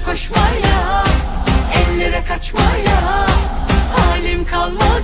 koşmaya Ellere kaçmaya Halim kalmadı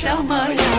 yaşamaya